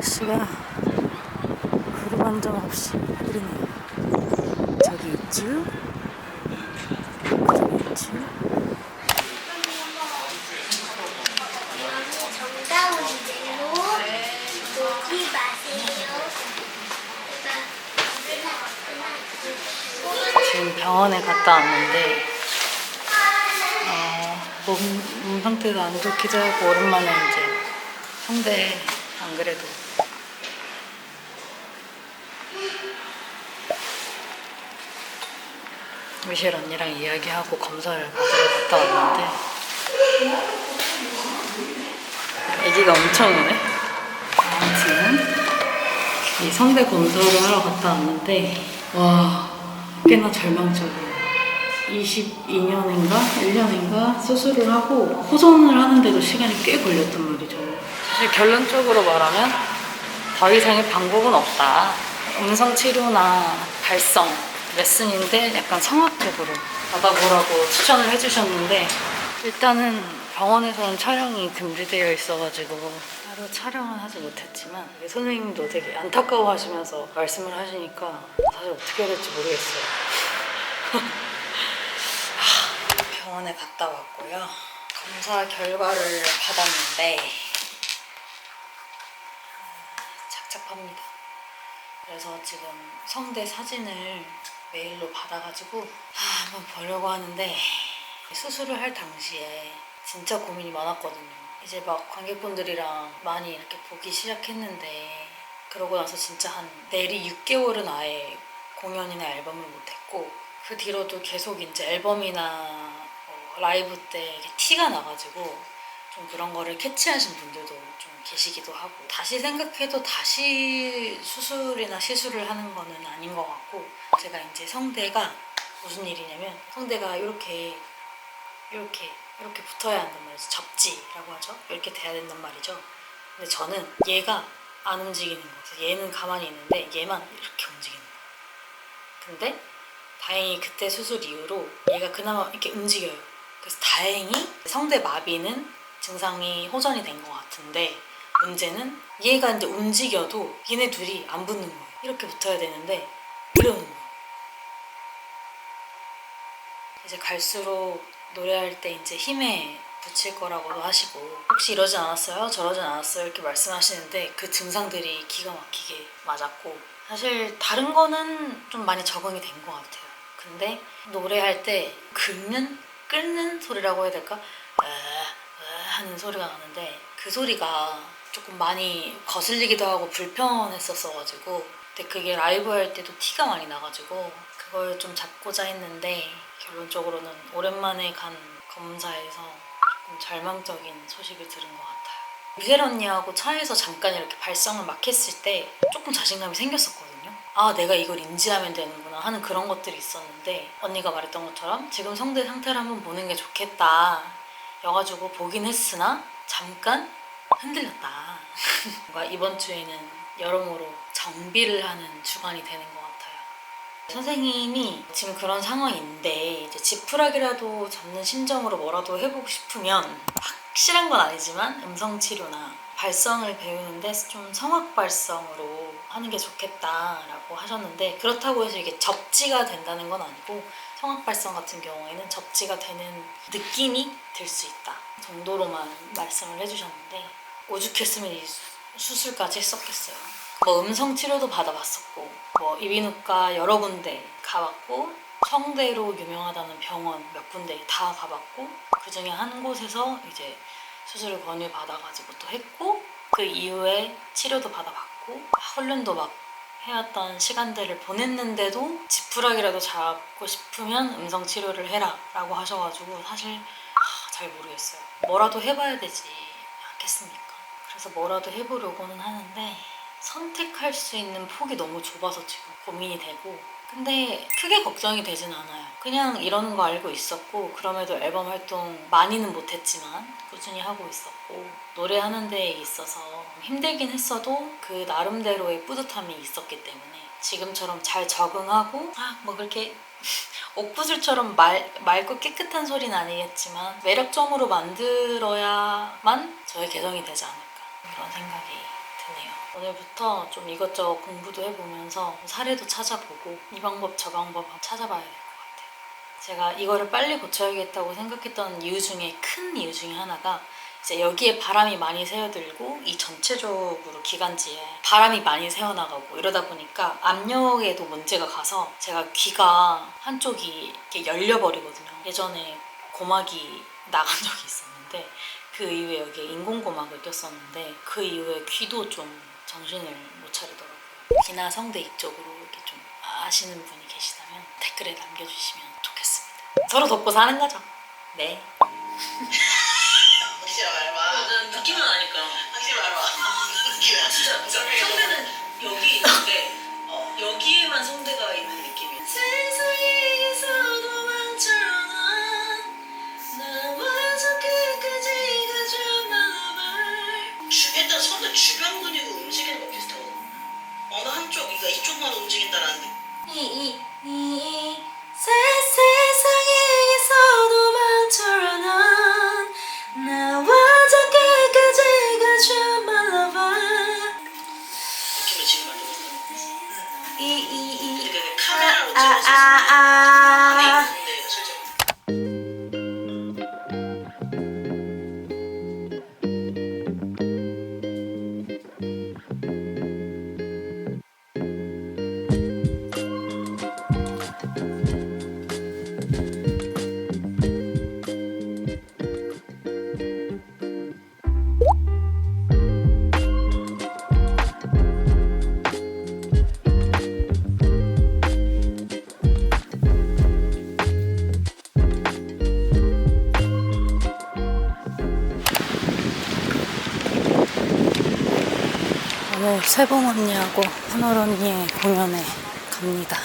날씨가 구름 한 점 없이 흐리네요. 저기 있죠? 저기 녹이 마세요. 지금 병원에 갔다 왔는데 어, 몸, 몸 상태가 안 좋기도 하고 오랜만에 이제 성대 안 그래도 미셸 언니랑 이야기하고 검사를 받으러 갔다 왔는데 아기가 엄청 우네. 아무튼 이 성대 검사를 하러 갔다 왔는데 와 꽤나 절망적이에요. 22년인가 1년인가 수술을 하고 호전을 하는데도 시간이 꽤 걸렸단 말이죠. 사실 결론적으로 말하면 더 이상의 방법은 없다. 음성 치료나 발성 레슨인데 약간 성악적으로 받아보라고 추천을 해주셨는데 일단은 병원에서는 촬영이 금지되어 있어가지고 따로 촬영은 하지 못했지만 선생님도 되게 안타까워하시면서 말씀을 하시니까 사실 어떻게 해야 될지 모르겠어요. 하, 병원에 갔다 왔고요. 검사 결과를 받았는데 음, 착잡합니다. 그래서 지금 성대 사진을 메일로 받아가지고 하, 한번 보려고 하는데 수술을 할 당시에 진짜 고민이 많았거든요. 이제 막 관객분들이랑 많이 이렇게 보기 시작했는데 그러고 나서 진짜 한 내리 6개월은 아예 공연이나 앨범을 못했고 그 뒤로도 계속 이제 앨범이나 어, 라이브 때 티가 나가지고 좀 그런 거를 캐치하신 분들도 좀 계시기도 하고 다시 생각해도 다시 수술이나 시술을 하는 거는 아닌 것 같고 제가 이제 성대가 무슨 일이냐면 성대가 이렇게 이렇게 이렇게 붙어야 한단 말이죠. 접지라고 하죠. 이렇게 돼야 된단 말이죠. 근데 저는 얘가 안 움직이는 그래서 얘는 가만히 있는데 얘만 이렇게 움직이는 거예요. 근데 다행히 그때 수술 이후로 얘가 그나마 이렇게 움직여요. 그래서 다행히 성대 마비는 증상이 호전이 된 것 같은데 문제는 얘가 이제 움직여도 얘네 둘이 안 붙는 거예요. 이렇게 붙어야 되는데 이러는 거예요. 이제 갈수록 노래할 때 이제 힘에 붙일 거라고도 하시고 혹시 이러지 않았어요? 저러진 않았어요? 이렇게 말씀하시는데 그 증상들이 기가 막히게 맞았고 사실 다른 거는 좀 많이 적응이 된 것 같아요. 근데 노래할 때 긁는 끓는 소리라고 해야 될까? 으아 하는 소리가 나는데 그 소리가 조금 많이 거슬리기도 하고 불편했었어가지고 근데 그게 라이브 할 때도 티가 많이 나가지고 그걸 좀 잡고자 했는데 결론적으로는 오랜만에 간 검사에서 조금 절망적인 소식을 들은 것 같아요. 미셀 언니하고 차에서 잠깐 이렇게 발성을 막 했을 때 조금 자신감이 생겼었거든요. 아, 내가 이걸 인지하면 되는구나 하는 그런 것들이 있었는데 언니가 말했던 것처럼 지금 성대 상태를 한번 보는 게 좋겠다. 여가지고 보긴 했으나 잠깐 흔들렸다. 뭔가 이번 주에는 여러모로 정비를 하는 주간이 되는 것 같아요. 선생님이 지금 그런 상황인데 이제 지푸라기라도 잡는 심정으로 뭐라도 해보고 싶으면 확실한 건 아니지만 음성 치료나 발성을 배우는데 좀 성악 발성으로 하는 게 좋겠다라고 하셨는데 그렇다고 해서 이게 접지가 된다는 건 아니고 성악 발성 같은 경우에는 접지가 되는 느낌이 들 수 있다 정도로만 말씀을 해주셨는데 오죽했으면 이 수술까지 했었겠어요. 뭐 음성 치료도 받아봤었고 뭐 이비인후과 여러 군데 가봤고 성대로 유명하다는 병원 몇 군데 다 가봤고 그 중에 한 곳에서 이제 수술을 권유 받아가지고 또 했고 그 이후에 치료도 받아봤고 훈련도 막 해왔던 시간들을 보냈는데도 지푸라기라도 잡고 싶으면 음성 치료를 해라 라고 하셔가지고 사실 아, 잘 모르겠어요. 뭐라도 해봐야 되지 않겠습니까? 그래서 뭐라도 해보려고는 하는데 선택할 수 있는 폭이 너무 좁아서 지금 고민이 되고 근데 크게 걱정이 되진 않아요. 그냥 이러는 거 알고 있었고 그럼에도 앨범 활동 많이는 못했지만 꾸준히 하고 있었고 노래하는 데에 있어서 힘들긴 했어도 그 나름대로의 뿌듯함이 있었기 때문에 지금처럼 잘 적응하고 아 뭐 그렇게 옥구슬처럼 말, 맑고 깨끗한 소리는 아니겠지만 매력점으로 만들어야만 저의 개성이 되지 않을까 그런 생각이 드네요. 오늘부터 좀 이것저것 공부도 해보면서 사례도 찾아보고 이 방법 저 방법 찾아봐야 될것 같아요. 제가 이거를 빨리 고쳐야겠다고 생각했던 이유 중에 큰 이유 중에 하나가 이제 여기에 바람이 많이 새어들고 이 전체적으로 기관지에 바람이 많이 새어나가고 이러다 보니까 압력에도 문제가 가서 제가 귀가 한쪽이 이렇게 열려버리거든요. 예전에 고막이 나간 적이 있었는데 그 이후에 여기에 인공고막을 꼈었는데 그 이후에 귀도 좀 정신을 못 차리더라고요. 귀나 성대 이쪽으로 이렇게 좀 아시는 분이 계시다면 댓글에 남겨주시면 좋겠습니다. 서로 돕고 사는 거죠. 네. 세봉 언니하고 하늘 언니의 공연에 갑니다.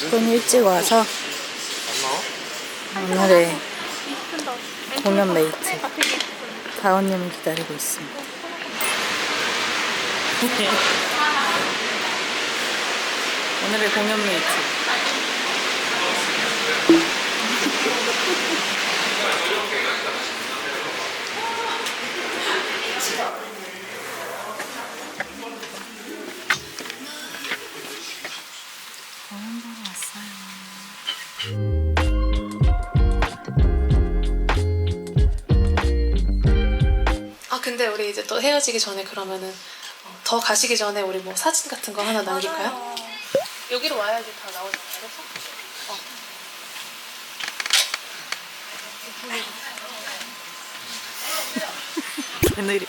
조금 일찍 와서 오늘의 공연 메이트 다원님을 기다리고 있습니다. 오늘의 공연 메이트. 헤어지기 전에 그러면은 어, 더 가시기 전에 우리 뭐 사진 같은 거 하나 남길까요? 여기로 와야지 다 않겠어? 어. 느려.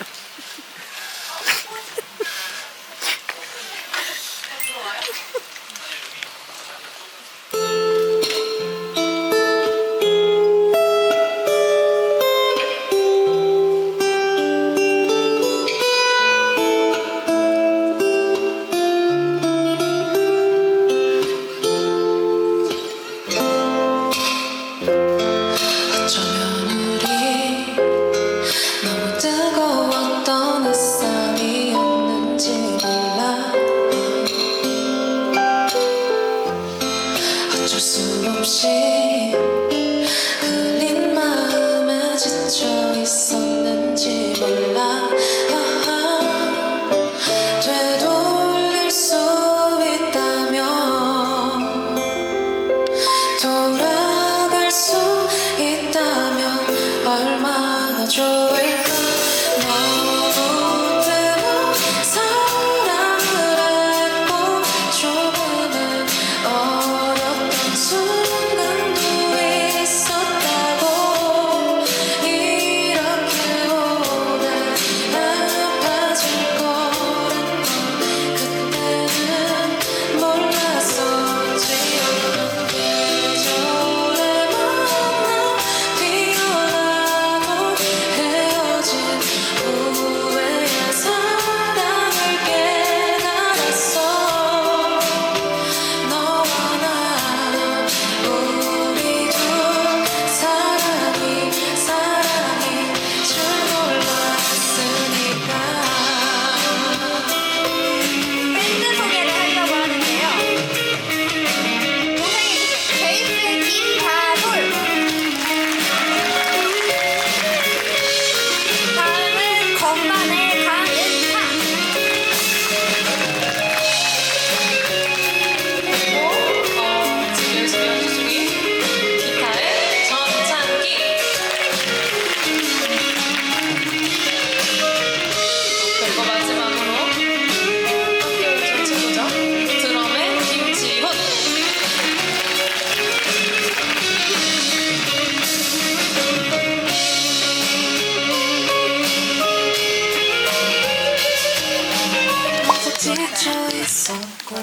있었고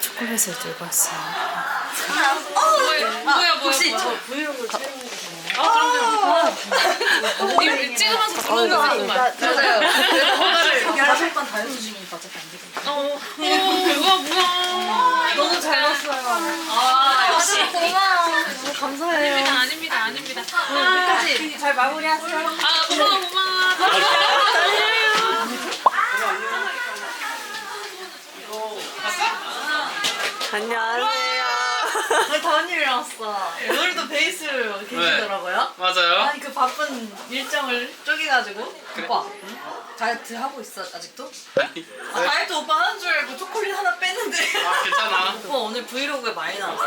초콜릿을 들고 왔어요. 뭐야 뭐야 혹시 저 아, 브이로그 촬영해 거 찍으면서 들어오는 거 아니구만. 맞아요. 열아홉 번다 연습 중이니까 어차피 안 되겠네. 어, 뭐야 뭐야. 너무 잘 왔어요. 아 역시. 아, 네, 감사해요. 아닙니다 아닙니다 아닙니다. 네, 끝까지 잘 마무리하세요. 아 고마워 고마워. 아, 감사합니다. 안녕하세요. 다은이랑 왔어. 오늘도 베이스 계시더라고요. 맞아요. 아니 그 바쁜 일정을 쪼개가지고 그래? 오빠 다이어트 하고 있어 아직도? 아니, 아, 다이어트 오빠 하는 줄 알고 초콜릿 하나 뺐는데 아 괜찮아. 오빠 오늘 브이로그에 많이 나왔어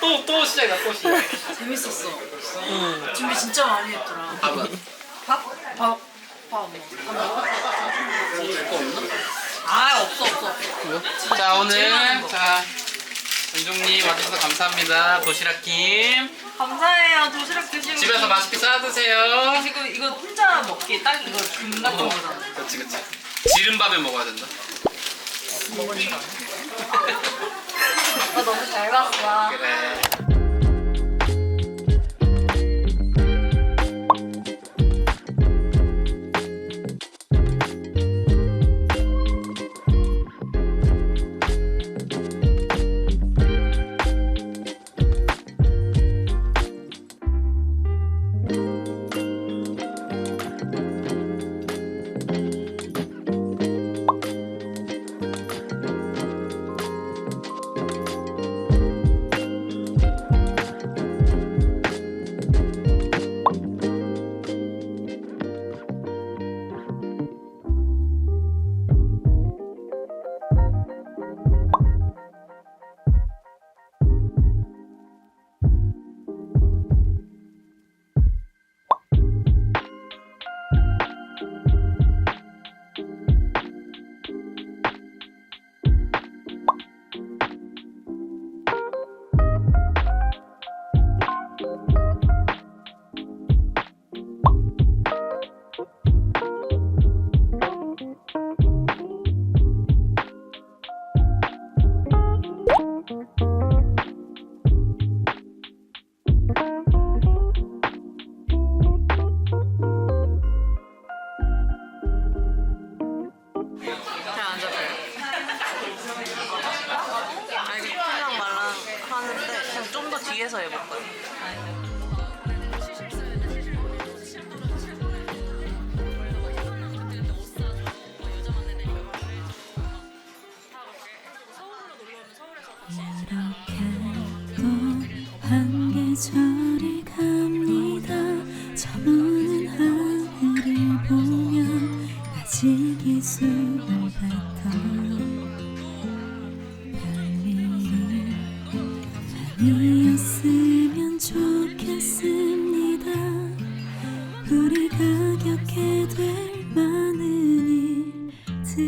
또 또 시작이다 또 시작. 재밌었어 준비 진짜 많이 했더라 밥은 밥? 밥? 밥 뭐? 밥 먹어? 아없 어 없어 없어 자 오늘 자 은종님 와주셔서 감사합니다. 도시락 김 감사해요 도시락 드시고 집에서 맛있게 싸 드세요. 지금 이거 혼자 먹기 딱 이거 금 같은 거잖아 그렇지 그렇지. 지른 밥에 먹어야 된다. 나 너무 잘 봤어 그래.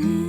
많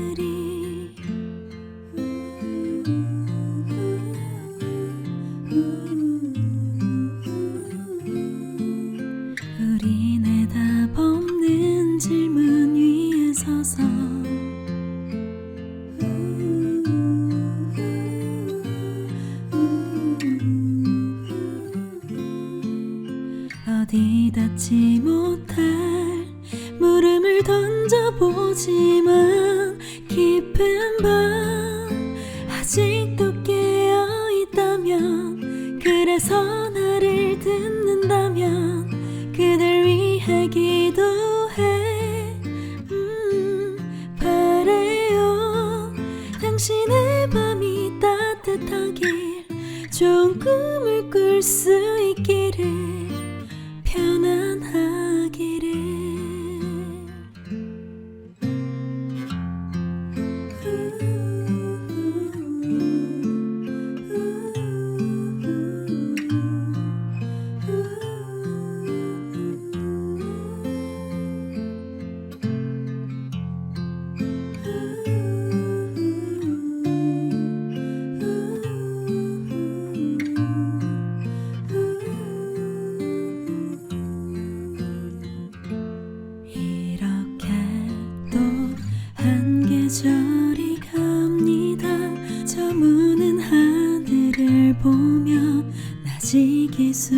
깊은 밤 아직도 깨어 있다면 그래서 저리 갑니다. 저무는 하늘을 보며 나지기 수